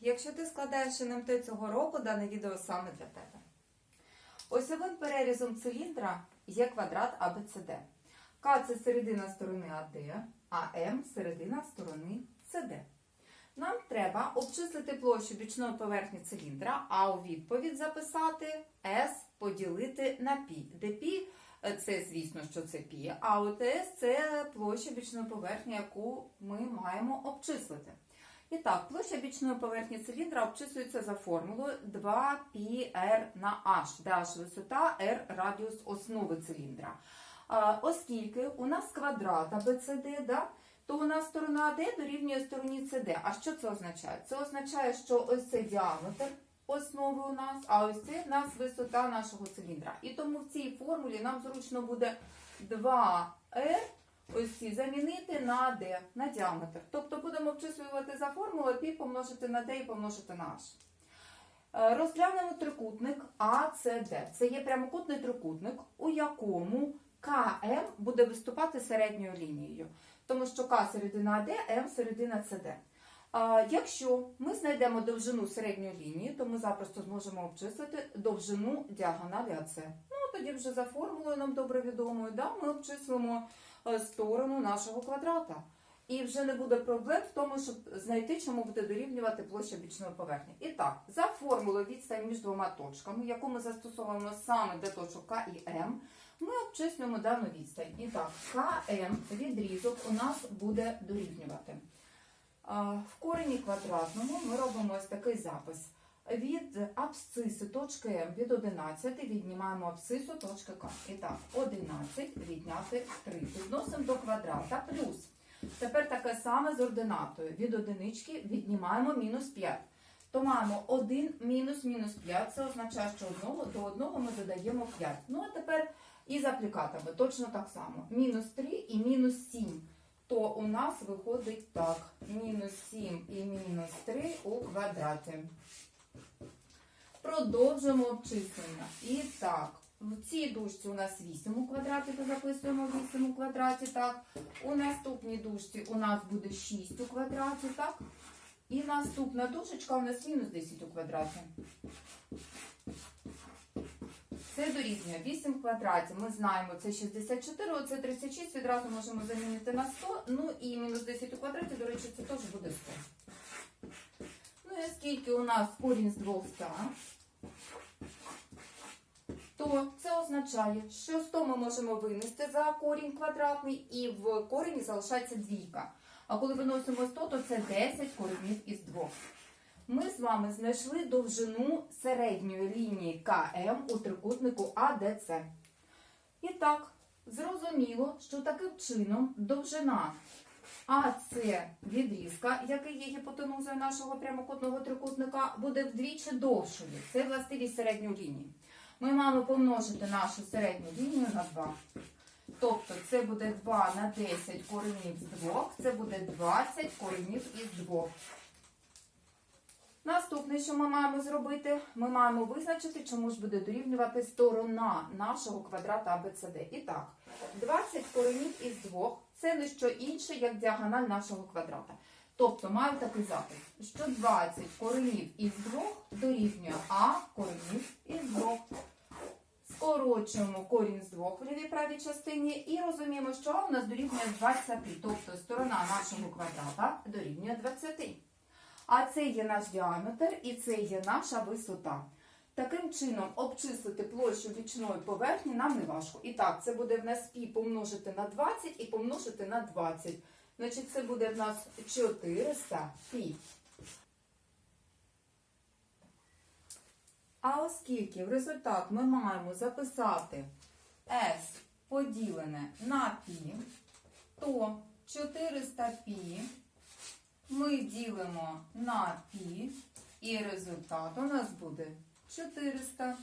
Якщо ти складаєш НМТ цього року, дане відео саме для тебе. Осьовим перерізом циліндра є квадрат ABCD. К це середина сторони АД, а М середина сторони СД. Нам треба обчислити площу бічної поверхні циліндра, а у відповідь записати S поділити на π, де π е, це, звісно, що це π, а от S це площа бічної поверхні, яку ми маємо обчислити. І так, площа бічної поверхні циліндра обчислюється за формулою 2πr на h, де h висота, r радіус основи циліндра. Оскільки у нас квадрат ABCD, да, то у нас сторона AD дорівнює стороні CD. А що це означає? Це означає, що ось це діаметр основи у нас, а ось це в нас висота нашого циліндра. І тому в цій формулі нам зручно буде 2r ось ці замінити на d, на діаметр. Тобто будемо обчислювати за формулою π помножити на d і помножити на h. Е, Розглянемо трикутник ACD. Це є прямокутний трикутник, у якому КМ буде виступати середньою лінією. Тому що К середина АД, М середина СД. Якщо ми знайдемо довжину середньої лінії, то ми запросто зможемо обчислити довжину діагоналі АЦ. Ну, тоді вже за формулою нам добре відомою, да, ми обчислимо е, сторону нашого квадрата. І вже не буде проблем в тому, щоб знайти, чому буде дорівнювати площа бічної поверхні. І так, за формулою відстань між двома точками, яку ми застосовуємо саме для точок К і М, ми обчислюємо дану відстань. І так, КМ відрізок у нас буде дорівнювати. В корені квадратному ми робимо ось такий запис. Від абсциси точки М від 11 віднімаємо абсцису точки К. І так, 11 відняти 3. Підносимо до квадрата плюс. Тепер таке саме з ординатою. Від одинички віднімаємо мінус 5. То маємо 1 мінус мінус 5. Це означає, що одного, до одного ми додаємо 5. Ну а тепер і з аплікатами точно так само. Мінус 3 і мінус 7. То у нас виходить так. Мінус 7 і мінус 3 у квадраті. Продовжуємо обчислення. І так, в цій дужці у нас 8 у квадраті, то записуємо 8 у квадраті, так. У наступній дужці у нас буде 6 у квадраті, так. І наступна дужечка у нас мінус 10 у квадраті. Це дорівнює 8 в квадраті. Ми знаємо, це 64, оце 36, відразу можемо замінити на 100. Ну і мінус 10 у квадраті, до речі, це теж буде 100. Ну і оскільки у нас корінь з 200, то це означає, що 100 ми можемо винести за корінь квадратний, і в корені залишається двійка. А коли виносимо 100, то це 10 коренів із 2. Ми з вами знайшли довжину середньої лінії КМ у трикутнику АДЦ. І так, зрозуміло, що таким чином довжина АЦ відрізка, який є гіпотенузою нашого прямокутного трикутника, буде вдвічі довшою. Це властивість середньої лінії. Ми маємо помножити нашу середню лінію на 2. Тобто це буде 2 на 10 коренів з 2, це буде 20 коренів із 2. Наступне, що ми маємо зробити, ми маємо визначити, чому ж буде дорівнювати сторона нашого квадрата ABCD. І так, 20 коренів із 2 це не що інше, як діагональ нашого квадрата. Тобто маю такий запис, що 20 коренів із 2 дорівнює А коренів із 2. Скорочуємо корінь з 2 в лівій правій частині і розуміємо, що у нас дорівнює 20. Тобто сторона нашого квадрата дорівнює 20. А це є наш діаметр і це є наша висота. Таким чином, обчислити площу бічної поверхні нам не важко. І так, це буде в нас пі помножити на 20 і помножити на 20. Значить, це буде в нас 400 пі. А оскільки в результат ми маємо записати S поділене на π, то 400 π ми ділимо на π, і результат у нас буде 400.